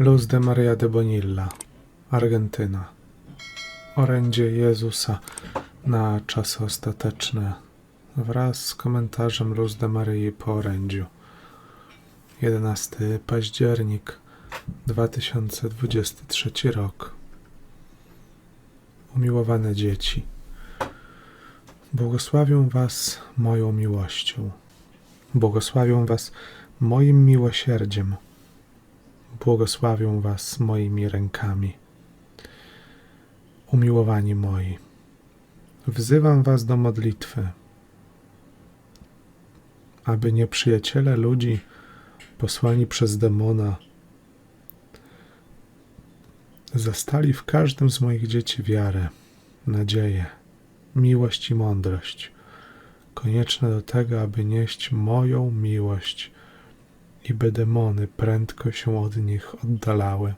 Luz de Maria de Bonilla, Argentyna. Orędzie Jezusa na czasy ostateczne wraz z komentarzem Luz de Maryi po orędziu. 11 październik 2023 rok. Umiłowane dzieci, błogosławię Was moją miłością, błogosławię Was moim miłosierdziem, błogosławię Was moimi rękami. Umiłowani moi, wzywam Was do modlitwy, aby nieprzyjaciele ludzi posłani przez demona zastali w każdym z moich dzieci wiarę, nadzieję, miłość i mądrość, konieczne do tego, aby nieść moją miłość i by demony prędko się od nich oddalały.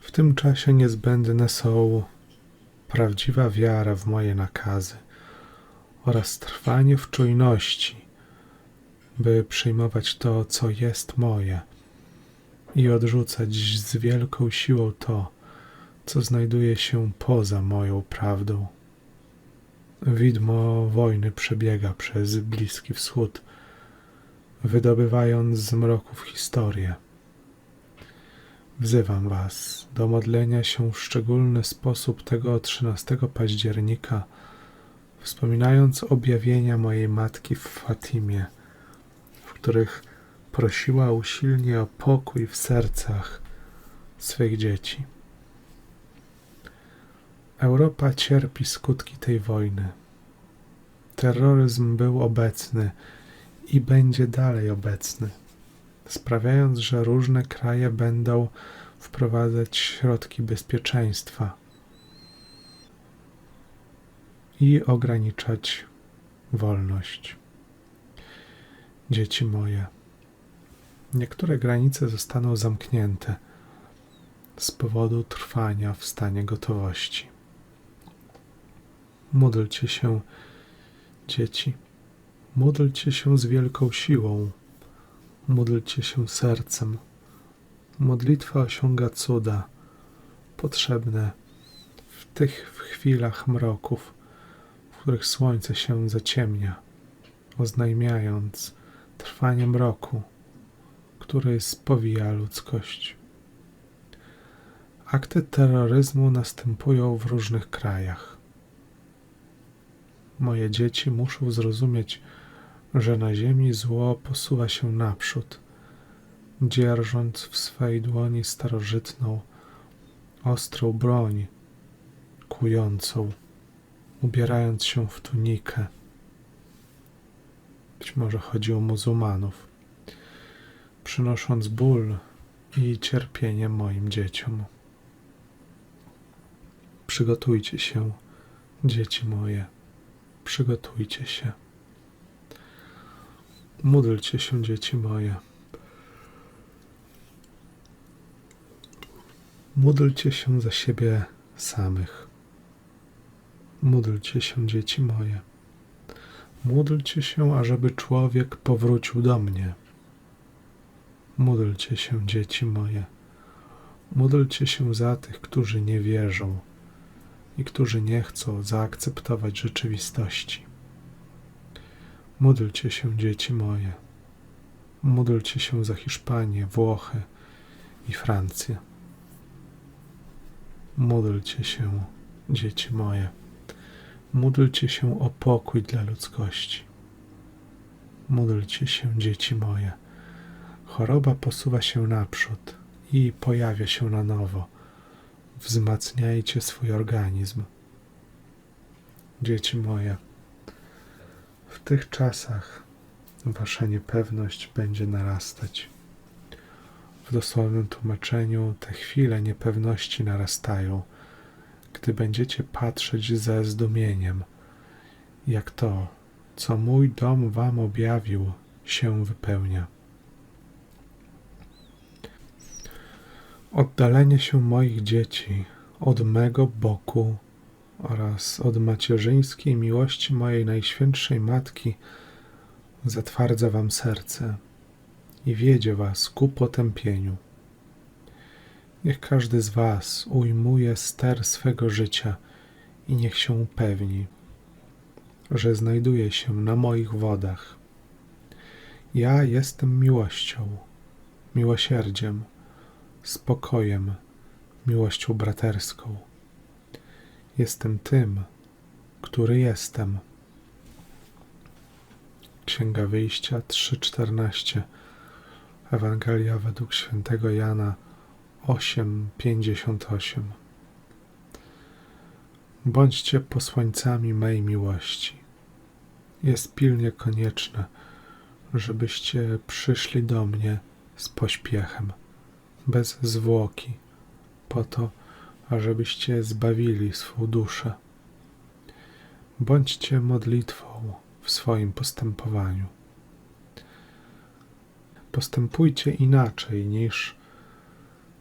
W tym czasie niezbędne są prawdziwa wiara w moje nakazy oraz trwanie w czujności, by przyjmować to, co jest moje i odrzucać z wielką siłą to, co znajduje się poza moją prawdą. Widmo wojny przebiega przez Bliski Wschód, wydobywając z mroków historię. Wzywam Was do modlenia się w szczególny sposób tego 13 października, wspominając objawienia mojej matki w Fatimie, w których prosiła usilnie o pokój w sercach swych dzieci. Europa cierpi skutki tej wojny. Terroryzm był obecny i będzie dalej obecny, sprawiając, że różne kraje będą wprowadzać środki bezpieczeństwa i ograniczać wolność. Dzieci moje, niektóre granice zostaną zamknięte z powodu trwania w stanie gotowości. Módlcie się, dzieci, módlcie się z wielką siłą, módlcie się sercem. Modlitwa osiąga cuda potrzebne w tych chwilach mroków, w których słońce się zaciemnia, oznajmiając trwanie mroku, który spowija ludzkość. Akty terroryzmu następują w różnych krajach. Moje dzieci muszą zrozumieć, że na ziemi zło posuwa się naprzód, dzierżąc w swej dłoni starożytną, ostrą broń, kującą, ubierając się w tunikę. Być może chodzi o muzułmanów, przynosząc ból i cierpienie moim dzieciom. Przygotujcie się, dzieci moje, przygotujcie się. Módlcie się, dzieci moje. Módlcie się za siebie samych. Módlcie się, dzieci moje. Módlcie się, ażeby człowiek powrócił do mnie. Módlcie się, dzieci moje. Módlcie się za tych, którzy nie wierzą i którzy nie chcą zaakceptować rzeczywistości. Módlcie się, dzieci moje. Módlcie się za Hiszpanię, Włochy i Francję. Módlcie się, dzieci moje. Módlcie się o pokój dla ludzkości. Módlcie się, dzieci moje. Choroba posuwa się naprzód i pojawia się na nowo. Wzmacniajcie swój organizm. Dzieci moje, w tych czasach wasza niepewność będzie narastać. W dosłownym tłumaczeniu te chwile niepewności narastają, gdy będziecie patrzeć ze zdumieniem, jak to, co mój dom wam objawił, się wypełnia. Oddalenie się moich dzieci od mego boku oraz od macierzyńskiej miłości mojej najświętszej matki zatwardza wam serce i wiedzie was ku potępieniu. Niech każdy z was ujmuje ster swego życia i niech się upewni, że znajduje się na moich wodach. Ja jestem miłością, miłosierdziem, spokojem, miłością braterską. Jestem tym, który jestem. Księga Wyjścia 3:14 Ewangelia według świętego Jana 8:58 Bądźcie posłańcami mej miłości. Jest pilnie konieczne, żebyście przyszli do mnie z pośpiechem, bez zwłoki, po to, ażebyście zbawili swą duszę. Bądźcie modlitwą w swoim postępowaniu. Postępujcie inaczej niż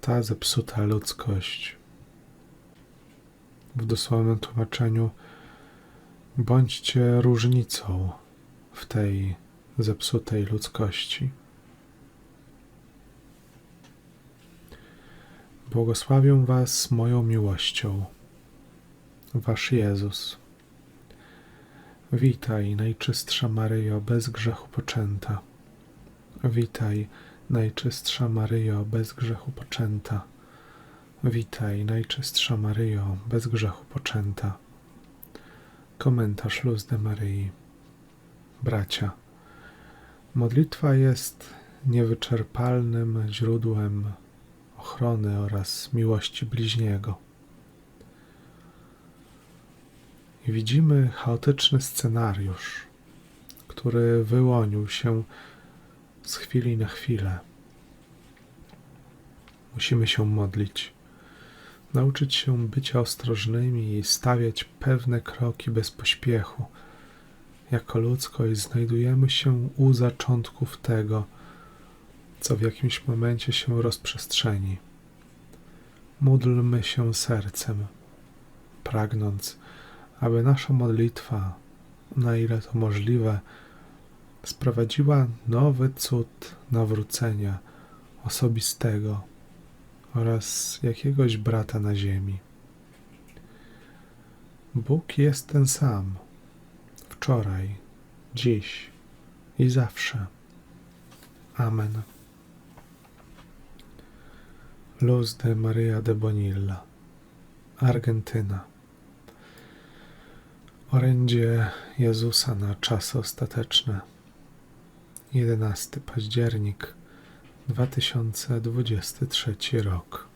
ta zepsuta ludzkość. W dosłownym tłumaczeniu bądźcie różnicą w tej zepsutej ludzkości. Błogosławię Was moją miłością, Wasz Jezus. Witaj, Najczystsza Maryjo, bez grzechu poczęta. Witaj, Najczystsza Maryjo, bez grzechu poczęta. Witaj, Najczystsza Maryjo, bez grzechu poczęta. Komentarz Luz de Maryi. Bracia, modlitwa jest niewyczerpalnym źródłem ochrony oraz miłości bliźniego. I widzimy chaotyczny scenariusz, który wyłonił się z chwili na chwilę. Musimy się modlić, nauczyć się być ostrożnymi i stawiać pewne kroki bez pośpiechu. Jako ludzkość znajdujemy się u zaczątków tego, co w jakimś momencie się rozprzestrzeni. Módlmy się sercem, pragnąc, aby nasza modlitwa, na ile to możliwe, sprowadziła nowy cud nawrócenia osobistego oraz jakiegoś brata na ziemi. Bóg jest ten sam, wczoraj, dziś i zawsze. Amen. Luz de Maria de Bonilla, Argentyna. Orędzie Jezusa na czasy ostateczne. 11 październik 2023 rok.